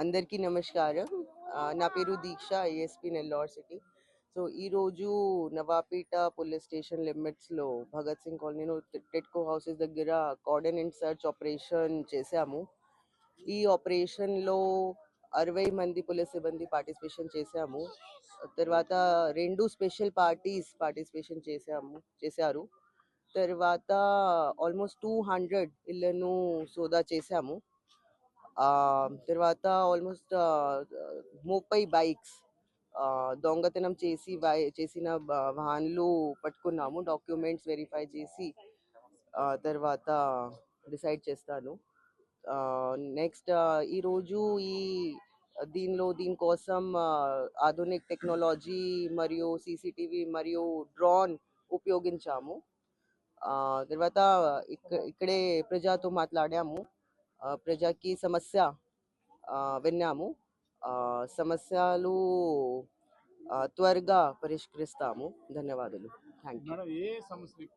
అందరికీ నమస్కారం. నా పేరు Deeksha ISP Nellore city. So ఈరోజు నవాపేట పోలీస్ స్టేషన్ లిమిట్స్లో భగత్ సింగ్ కాలనీలో టెట్కో హౌసెస్ దగ్గర కార్డన్ అండ్ సర్చ్ ఆపరేషన్ చేశాము. ఈ ఆపరేషన్లో అరవై మంది పోలీస్ సిబ్బంది పార్టిసిపేషన్ చేశాము. తర్వాత రెండు స్పెషల్ పార్టీస్ పార్టిసిపేషన్ చేశాము చేశారు. తర్వాత ఆల్మోస్ట్ టూ హండ్రెడ్ ఇళ్ళను సోదా చేశాము. తర్వాత ఆల్మోస్ట్ ముప్పై బైక్స్ దొంగతనం చేసి చేసిన వాహనాలు పట్టుకున్నాము. డాక్యుమెంట్స్ వెరిఫై చేసి తర్వాత డిసైడ్ చేస్తాను. నెక్స్ట్ ఈరోజు ఈ దీనిలో దీనికోసం ఆధునిక ఆధునిక్ టెక్నాలజీ మరియు సీసీటీవీ మరియు డ్రోన్ ఉపయోగించాము. తర్వాత ఇక్కడే ప్రజాతో మాట్లాడాము. ప్రజాకి సమస్య విన్నాము. సమస్యలు త్వరగా పరిష్కరిస్తాము. ధన్యవాదాలు. Thank you